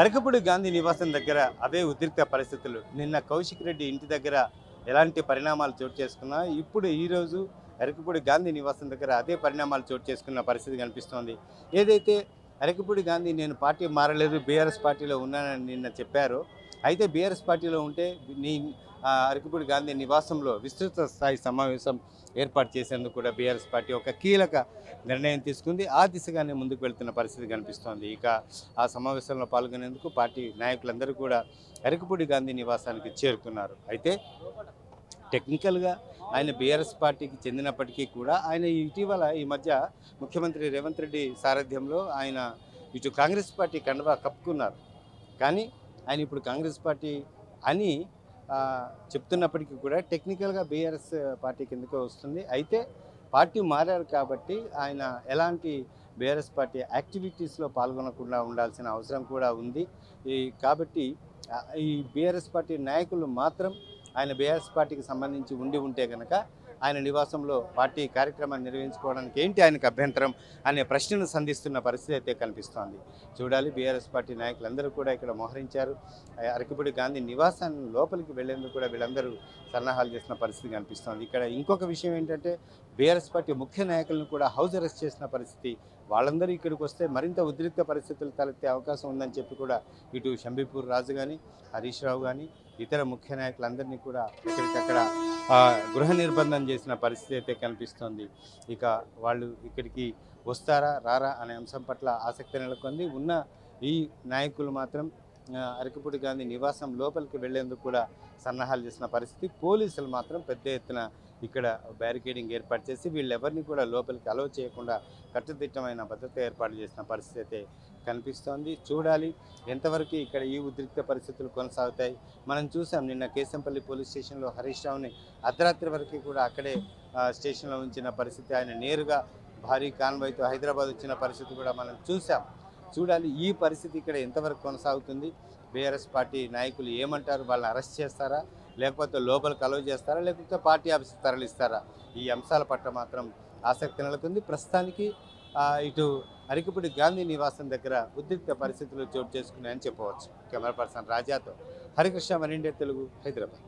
అరకపూడి గాంధీ నివాసం దగ్గర అవే ఉద్రిక్త పరిస్థితులు. నిన్న కౌశిక్ రెడ్డి ఇంటి దగ్గర ఎలాంటి పరిణామాలు చోటు చేసుకున్నా ఇప్పుడు ఈరోజు అరకపూడి గాంధీ నివాసం దగ్గర అదే పరిణామాలు చోటు చేసుకున్న పరిస్థితి కనిపిస్తోంది. ఏదైతే అరకపూడి గాంధీ నేను పార్టీ మారలేదు బీఆర్ఎస్ పార్టీలో ఉన్నానని నిన్న చెప్పారో అయితే బీఆర్ఎస్ పార్టీలో ఉంటే నీ అరకుపూడి గాంధీ నివాసంలో విస్తృత స్థాయి సమావేశం ఏర్పాటు చేసేందుకు కూడా బీఆర్ఎస్ పార్టీ ఒక కీలక నిర్ణయం తీసుకుంది. ఆ దిశగానే ముందుకు వెళ్తున్న పరిస్థితి కనిపిస్తోంది. ఇక ఆ సమావేశంలో పాల్గొనేందుకు పార్టీ నాయకులందరూ కూడా అరకుపూడి గాంధీ నివాసానికి చేరుకున్నారు. అయితే టెక్నికల్గా ఆయన బీఆర్ఎస్ పార్టీకి చెందినప్పటికీ కూడా ఆయన ఇటీవల ఈ మధ్య ముఖ్యమంత్రి రేవంత్ రెడ్డి సారథ్యంలో ఆయన ఇటు కాంగ్రెస్ పార్టీ కండవా కప్పుకున్నారు. కానీ ఆయన ఇప్పుడు కాంగ్రెస్ పార్టీ అని చెప్తున్నప్పటికీ కూడా టెక్నికల్గా బీఆర్ఎస్ పార్టీ కిందకే వస్తుంది. అయితే పార్టీ మారారు కాబట్టి ఆయన ఎలాంటి బీఆర్ఎస్ పార్టీ యాక్టివిటీస్లో పాల్గొనకుండా ఉండాల్సిన అవసరం కూడా ఉంది. ఈ కాబట్టి ఈ బీఆర్ఎస్ పార్టీ నాయకులు మాత్రం ఆయన బీఆర్ఎస్ పార్టీకి సంబంధించి ఉండి ఉంటే కనుక ఆయన నివాసంలో పార్టీ కార్యక్రమాన్ని నిర్వహించుకోవడానికి ఏంటి ఆయనకు అభ్యంతరం అనే ప్రశ్నను సంధిస్తున్న పరిస్థితి అయితే కనిపిస్తోంది. చూడాలి బీఆర్ఎస్ పార్టీ నాయకులందరూ కూడా ఇక్కడ మోహరించారు. అరకిపూడి గాంధీ నివాసాన్ని లోపలికి వెళ్ళేందుకు కూడా వీళ్ళందరూ సన్నాహాలు చేసిన పరిస్థితి కనిపిస్తోంది. ఇక్కడ ఇంకొక విషయం ఏంటంటే బీఆర్ఎస్ పార్టీ ముఖ్య నాయకులను కూడా హౌస్ అరెస్ట్ చేసిన పరిస్థితి వాళ్ళందరూ ఇక్కడికి వస్తే మరింత ఉద్రిక్త పరిస్థితులు తలెత్తే అవకాశం ఉందని చెప్పి కూడా ఇటు షంబీపూర్ రాజు కానీ హరీష్ రావు కానీ ఇతర ముఖ్య నాయకులందరినీ కూడా ఇక్కడికక్కడ గృహ నిర్బంధం చేసిన పరిస్థితి అయితే కనిపిస్తోంది. ఇక వాళ్ళు ఇక్కడికి వస్తారా రారా అనే అంశం పట్ల ఆసక్తి నెలకొంది. ఉన్న ఈ నాయకులు మాత్రం అరకపూడి గాంధీ నివాసం లోపలికి వెళ్ళేందుకు కూడా సన్నాహాలు చేసిన పరిస్థితి. పోలీసులు మాత్రం పెద్ద ఎత్తున ఇక్కడ బ్యారికేడింగ్ ఏర్పాటు చేసి వీళ్ళెవరిని కూడా లోపలికి అలౌ చేయకుండా కట్టుదిట్టమైన భద్రత ఏర్పాటు చేసిన పరిస్థితి అయితే కనిపిస్తోంది. చూడాలి ఎంతవరకు ఇక్కడ ఈ ఉద్రిక్త పరిస్థితులు కొనసాగుతాయి. మనం చూసాం నిన్న కేశంపల్లి పోలీస్ స్టేషన్లో హరీష్ రావుని అర్ధరాత్రి వరకు కూడా అక్కడే స్టేషన్లో ఉంచిన పరిస్థితి. ఆయన నేరుగా భారీ కాన్వాయ్తో హైదరాబాద్ వచ్చిన పరిస్థితి కూడా మనం చూసాం. చూడాలి. ఈ పరిస్థితి ఇక్కడ ఎంతవరకు కొనసాగుతుంది? బీఆర్ఎస్ పార్టీ నాయకులు ఏమంటారు? వాళ్ళని అరెస్ట్ చేస్తారా? లేకపోతే లోపల కలవ చేస్తారా? లేకపోతే పార్టీ ఆఫీస్ తరలిస్తారా? ఈ అంశాల పట్ల మాత్రం ఆసక్తి నెలకొంది. ప్రస్తుతానికి ఇటు అరికపూడి గాంధీ నివాసం దగ్గర ఉద్రిక్త పరిస్థితులు చోటు చేసుకున్నాయని చెప్పవచ్చు. కెమెరా పర్సన్ రాజాతో హరికృష్ణ వన్ ఇండియా తెలుగు హైదరాబాద్.